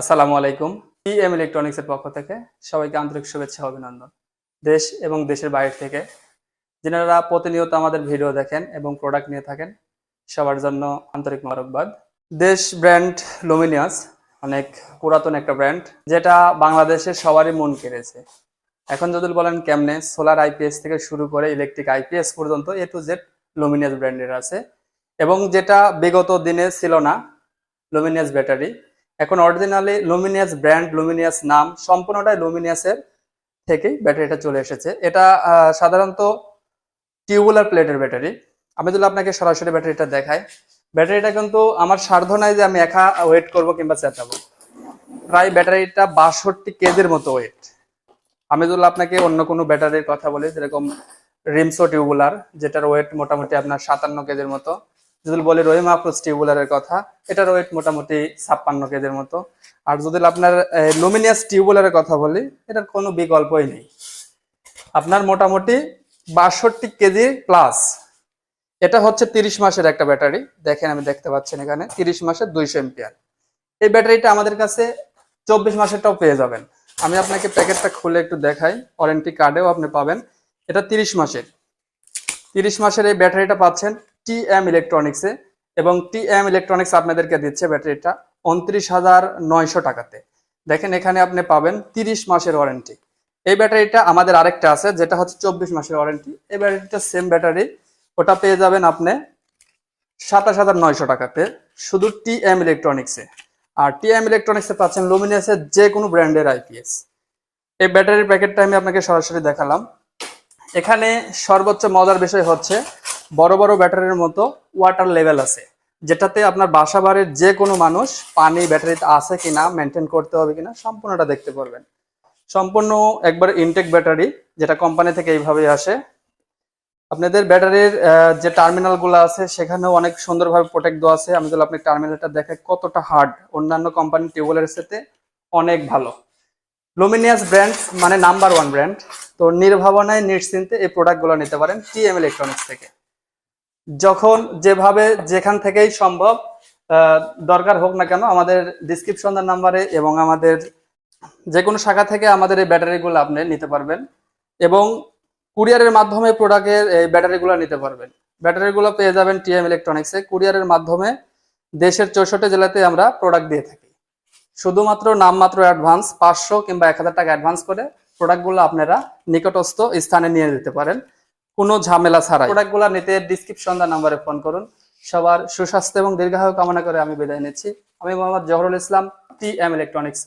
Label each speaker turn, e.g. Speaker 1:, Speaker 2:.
Speaker 1: আসসালামু আলাইকুম। M electronics এর পক্ষ থেকে সবাইকে আন্তরিক শুভেচ্ছা অভিনন্দন। দেশ এবং দেশের বাইরে থেকে যারা প্রতিনিয়ত আমাদের ভিডিও দেখেন এবং প্রোডাক্ট নিয়ে থাকেন, সবার জন্য আন্তরিক মোবারকবাদ। দেশ ব্র্যান্ড লুমিনিয়াস অনেক পুরাতন একটা ব্র্যান্ড যেটা বাংলাদেশের সবারই মন কেড়েছে। এখন যদি বলেন কেমনে সোলার আইপিএস থেকে শুরু করে ইলেকট্রিক আইপিএস পর্যন্ত এ টু জেড লুমিনিয়াস ব্র্যান্ডের আছে, এবং যেটা বিগত দিনে ছিল না লুমিনিয়াস ব্যাটারি এখন অরিজিনালি লুমিনিয়াস ব্র্যান্ড লুমিনিয়াস নাম, সম্পূর্ণটাই লুমিনিয়াসের থেকেই ব্যাটারিটা চলে এসেছে। এটা সাধারণত টিউবুলার প্লেটের ব্যাটারি। আমি যদি আপনাকে সরাসরি ব্যাটারিটা দেখাই, ব্যাটারিটা কিন্তু আমার সাধ্য নাই যে আমি একা ওয়েট করব কিংবা চেঁচাবো। প্রায় ব্যাটারিটা বাষট্টি কেজির মতো ওয়েট আমি যদি আপনাকে অন্য কোনো ব্যাটারির কথা বলি, যেরকম রিমসো টিউবুলার যেটার ওয়েট মোটামুটি আপনার সাতান্ন কেজির মতো যদি বলে রহিম আফরোজ টিউবুলারের কথা এটার ওয়েট মোটামুটি ছাপ্পান্ন কেজির মতো। আর যদি আপনার লুমিনিয়াস টিউবুলারের কথা বলি, এটার কোনো বিকল্পই নেই। আপনার মোটামুটি বাষট্টি কেজি প্লাস এটা হচ্ছে তিরিশ মাসের একটা ব্যাটারি। দেখেন আমি দেখতে পাচ্ছেন এখানে, তিরিশ মাসের দুইশো এম্পিয়ার। এই ব্যাটারিটা আমাদের কাছে চব্বিশ মাসেরটাও পেয়ে যাবেন। আমি আপনাকে প্যাকেটটা খুলে একটু দেখাই। ওয়ারেন্টি কার্ডেও আপনি পাবেন। এটা তিরিশ মাসের। তিরিশ মাসের এই ব্যাটারিটা পাচ্ছেন টি এম ইলেকট্রনিক্সে এবং টি এম ইলেকট্রনিক্স আপনাদেরকে দিচ্ছে ব্যাটারিটা উনত্রিশ হাজার নয়শো টাকাতে। দেখেন এখানে আপনি পাবেন তিরিশ মাসের ওয়ারেন্টি। এই ব্যাটারিটা আমাদের আরেকটা আছে, যেটা হচ্ছে চব্বিশ মাসের ওয়ারেন্টি। এই ব্যাটারিটা সেম ব্যাটারি, ওটা পেয়ে যাবেন আপনি সাতাশ হাজার নয়শো টাকাতে শুধু টি এম ইলেকট্রনিক্সে আর টি এম ইলেকট্রনিক্সে পাচ্ছেন লুমিনিয়াসের যে কোনো ব্র্যান্ডের আইপিএস এই ব্যাটারির প্যাকেটটা আমি আপনাকে সরাসরি দেখালাম। এখানে সর্বোচ্চ মজার বিষয় হচ্ছে বড় বড় ব্যাটারির মতো ওয়াটার লেভেল আছে, যেটাতে আপনার বাসা যে কোনো মানুষ পানি ব্যাটারিতে আছে কিনা মেনটেন করতে হবে কিনা, সম্পূর্ণটা দেখতে পারবেন। সম্পূর্ণ একবার ইনটেক ব্যাটারি যেটা কোম্পানি থেকে এইভাবে আসে। আপনাদের ব্যাটারির যে টার্মিনালগুলো আছে, সেখানেও অনেক সুন্দরভাবে প্রোটেক্ট দেওয়া আছে। আমি যদি আপনি টার্মিনালটা দেখে কতটা হার্ড অন্যান্য কোম্পানি টিউবওয়েলের সাথে অনেক ভালো। লুমিনিয়াস ব্র্যান্ড মানে নাম্বার ওয়ান ব্র্যান্ড তো নির্ভাবনায় নিশ্চিন্তে এই প্রোডাক্টগুলো নিতে পারেন টিএম ইলেকট্রনিক্স থেকে। যখন যেভাবে যেখান থেকেই সম্ভব দরকার হোক না কেন, আমাদের ডিসক্রিপশন নাম্বারে এবং আমাদের যে কোনো শাখা থেকে আমাদের এই ব্যাটারিগুলো আপনি নিতে পারবেন এবং কুরিয়ারের মাধ্যমে প্রোডাক্টের এই ব্যাটারিগুলো নিতে পারবেন। ব্যাটারিগুলো পেয়ে যাবেন টিএম ইলেকট্রনিক্সে কুরিয়ারের মাধ্যমে দেশের চৌষট্টি জেলাতে আমরা প্রোডাক্ট দিয়ে থাকি। শুধুমাত্র নামমাত্র অ্যাডভান্স পাঁচশো কিংবা এক হাজার টাকা অ্যাডভান্স করে প্রোডাক্টগুলো আপনারা নিকটস্থ স্থানে নিয়ে যেতে পারেন। কোনো ঝামেলা ছাড়াই। প্রোডাক্টগুলো নিতে ডিসক্রিপশন দা নাম্বারে ফোন করুন। সবার সুস্বাস্থ্য এবং দীর্ঘায়ু কামনা করে আমি বিদায় নিচ্ছি। আমি Mohammad Jahurul Islam T M electronics